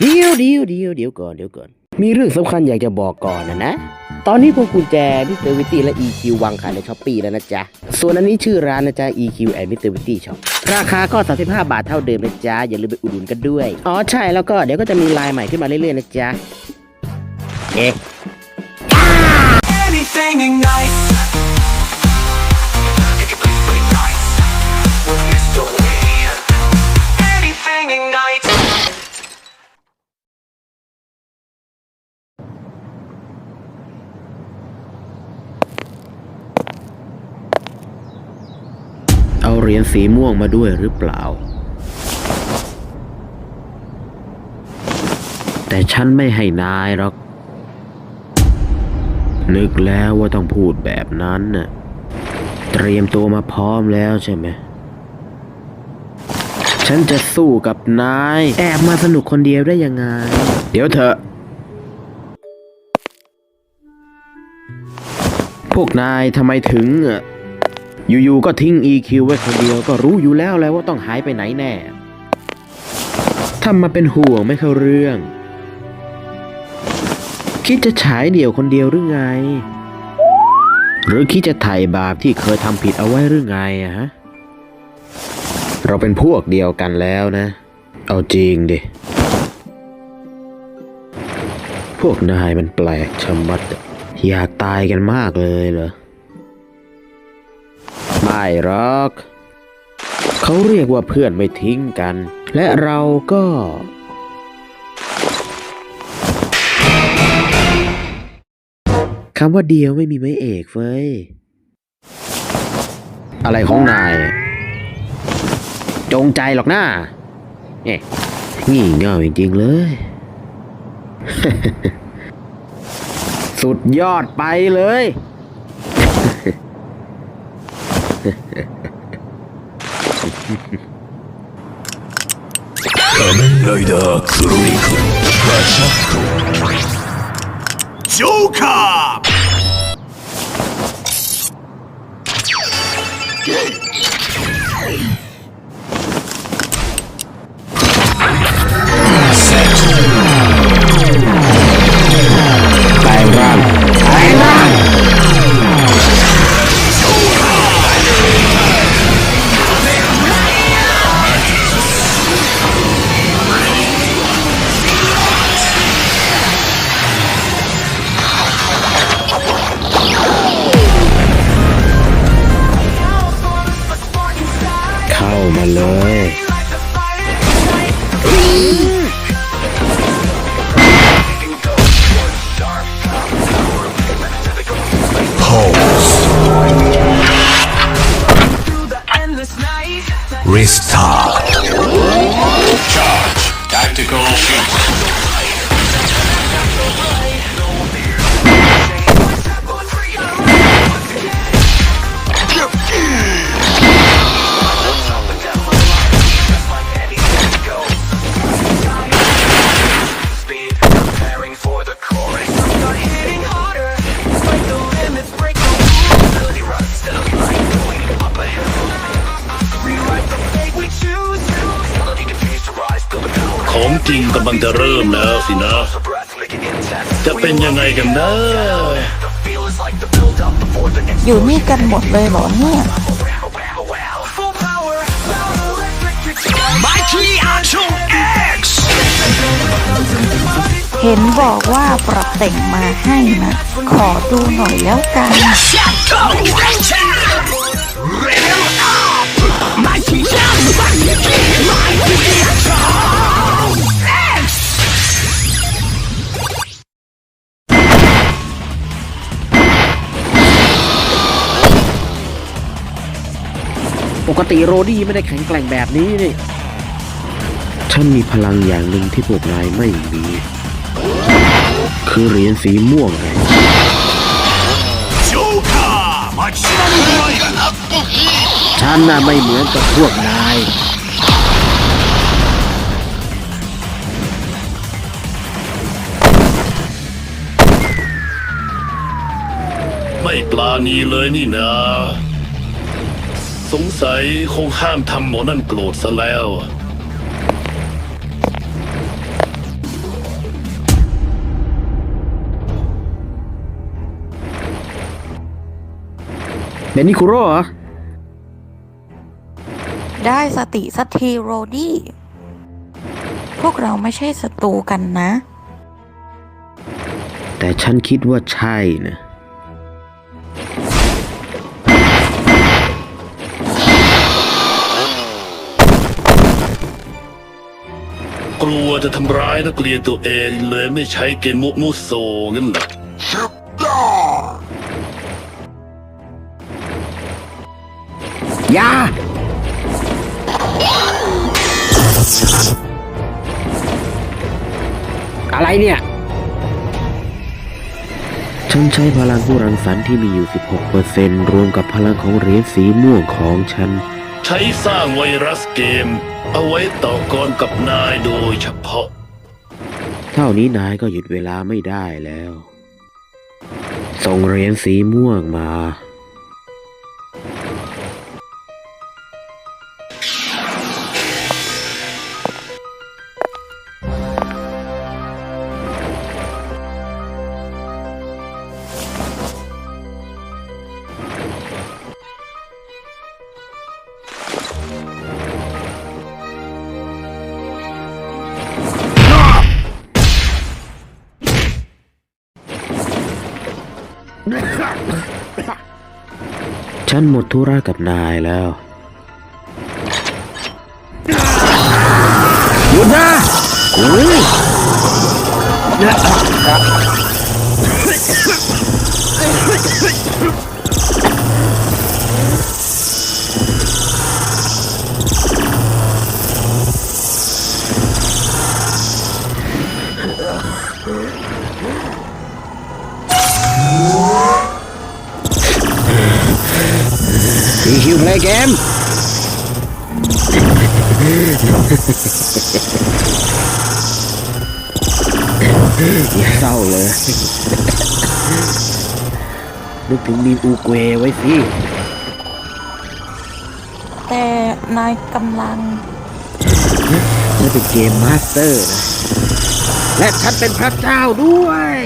เดี๋ยวเดี๋ยวเดี๋ยวเดี๋ยวก่อนเดี๋ยวก่อน มีเรื่องสำคัญอยากจะบอกก่อนนะนะ ตอนนี้พวกกุญแจมิสเตอร์วิตตี้และ EQ วางขายในช้อปปีแล้วนะจ๊ะ ส่วนอันนี้ชื่อร้านนะจ๊ะ EQ and Mr. Witty Shop ราคาก็ 35 บาทเท่าเดิมนะจ๊ะ อย่าลืมไปอุดหนุนกันด้วย อ๋อใช่แล้วก็เดี๋ยวก็จะมีลายใหม่ขึ้นมาเรื่อยๆนะจ๊ะ เอ๊ะ anything ignites. Anything ignites. เหรียญสีม่วงมาด้วยหรือเปล่า แต่ฉันไม่ให้นายหรอก นึกแล้วว่าต้องพูดแบบนั้นน่ะ เตรียมตัวมาพร้อมแล้วใช่ไหม ฉันจะสู้กับนาย แอบมาสนุกคนเดียวได้ยังไง เดี๋ยวเถอะพวกนายทำไมถึง อยู่ๆก็ทิ้ง EQ ไว้คนเดียวก็รู้อยู่แล้วแหละว่าต้องหายไปไหนแน่ทำมาเป็นห่วงไม่เข้าเรื่อง คิดจะฉายเดี่ยวคนเดียวหรือไง หรือคิดจะไถ่บาปที่เคยทำผิดเอาไว้หรือไงอะฮะ เราเป็นพวกเดียวกันแล้วนะ เอาจริงดิ พวกนายมันแปลกชะมัด อยากตายกันมากเลยเหรอ ไม่หรอก เขาเรียกว่าเพื่อนไม่ทิ้งกัน และเราก็ คำว่าเดียวไม่มีไม้เอกเฟ้ย อะไรของนาย จงใจหรอกหน้าเนี่ยงี่เง่าจริงๆเลย สุดยอดไปเลย 仮面ライダークロニクルガシャットジョーカー เของจริงกำลังจะเริ่มแล้วสินะ Pulse of breath, make it intense. จะเป็นยังไงกันนะ The feel is like the build up before the next อยู่นี่กันหมดเลยเหรอเนี่ย Full power, loud electric guitar. Mighty Archer X เห็นบอกว่าปรับแต่งมาให้นะ ขอดูหน่อยแล้วกัน ติโรดี้ไม่ได้แข็งแกร่งแบบนี้นี่ฉันมีพลังอย่างหนึ่งที่พวกนายไม่มี คือเหรียญสีม่วงไงฉันน่าไม่เหมือนกับพวกนายไม่ปลานีเลยนี่นะ สงสัยคงห้ามทำหมอนั่นโกรธซะแล้ว เดนนี่คุโร่เหรอ ได้สติสักทีโรดี้ พวกเราไม่ใช่ศัตรูกันนะ แต่ฉันคิดว่าใช่นะ กลัวจะทำร้ายนักเรียนตัวเองเลยไม่ใช้เกมมุมุโซงั้นเหรอยาอะไรเนี่ย ฉันใช้พลังผู้รังสรรค์ที่มีอยู่ 16%รวมกับพลังของเหรียญสีม่วงของฉัน ใช้สร้างไวรัสเกม เอาไว้ต่อกรกับนายโดยเฉพาะ เท่านี้นายก็หยุดเวลาไม่ได้แล้ว ส่งเหรียญสีม่วงมา ฉันหมดธุระกับนายแล้วหยุดนะอุ๊ย ดีคิวเพลย์เกมอย่าเศร้าเลยนึกถึงมีมอูเกวไว้สิ แต่นายกำลังฉันเป็นเกมมาสเตอร์นะ และฉันเป็นพระเจ้าด้วย